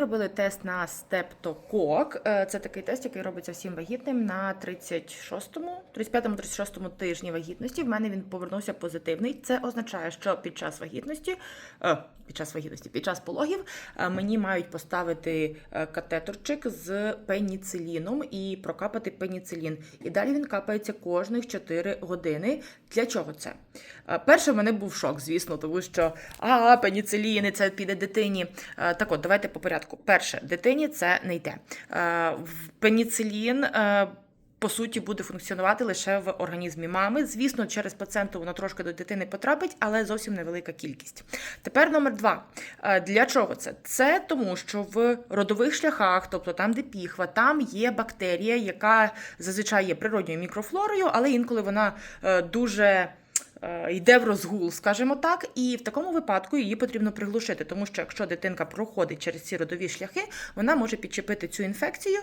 Робили тест на стептокок. Е, Це такий тест, який робиться всім вагітним на 36-му, 35-36 тижні вагітності. В мене він повернувся позитивний. Це означає, що під час вагітності, е, під час вагітності, під час пологів е, мені мають поставити катеторчик з пеніциліном і прокапати пеніцилін. І далі він капається кожних 4 години. Для чого це? Перше, в мене був шок, звісно, тому що а, пеніцилін, це піде дитині. Так от, давайте по порядку. Перше, дитині це не йде. Е, Пеніцилін. е, По суті, буде функціонувати лише в організмі мами. Звісно, через плаценту воно трошки до дитини потрапить, але зовсім невелика кількість. Тепер номер два. Е, Для чого це? Це тому, що в родових шляхах, тобто там, де піхва, там є бактерія, яка зазвичай є природньою мікрофлорою, але інколи вона дуже йде в розгул, скажімо так, і в такому випадку її потрібно приглушити, тому що якщо дитинка проходить через ці родові шляхи, вона може підчепити цю інфекцію.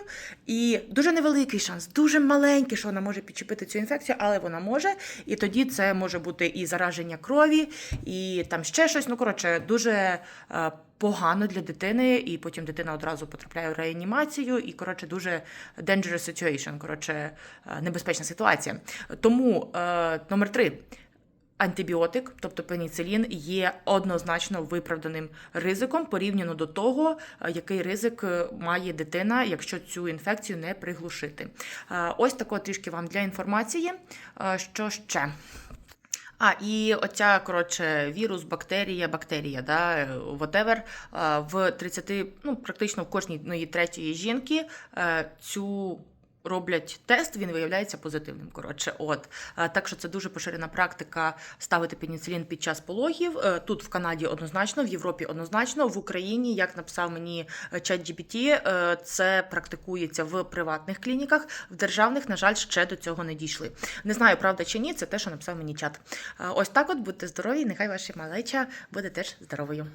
І дуже невеликий шанс, дуже маленький, що вона може підчепити цю інфекцію, але вона може. І тоді це може бути і зараження крові, і там ще щось. Ну коротше, дуже. е, Погано для дитини, і потім дитина одразу потрапляє в реанімацію, і коротше дуже dangerous situation, коротше, е, небезпечна ситуація. Тому е, номер три. Антибіотик, тобто пеніцилін, є однозначно виправданим ризиком порівняно до того, е, який ризик е, має дитина, якщо цю інфекцію не приглушити. Е, Ось тако трішки вам для інформації. Що ще? А, і оця, коротше, вірус, бактерія, бактерія, да, whatever, в 30, ну, практично в кожній ну, третьої жінки цю роблять тест, він виявляється позитивним. Коротше, от. Е, Так що це дуже поширена практика ставити пеніцилін під час пологів. Е, Тут в Канаді однозначно, в Європі однозначно, в Україні, як написав мені е, ChatGPT, це практикується в приватних клініках, в державних, на жаль, ще до цього не дійшли. Не знаю, правда чи ні, це те, що написав мені чат. Ось так от будьте здорові, нехай ваша малеча буде теж здоровою.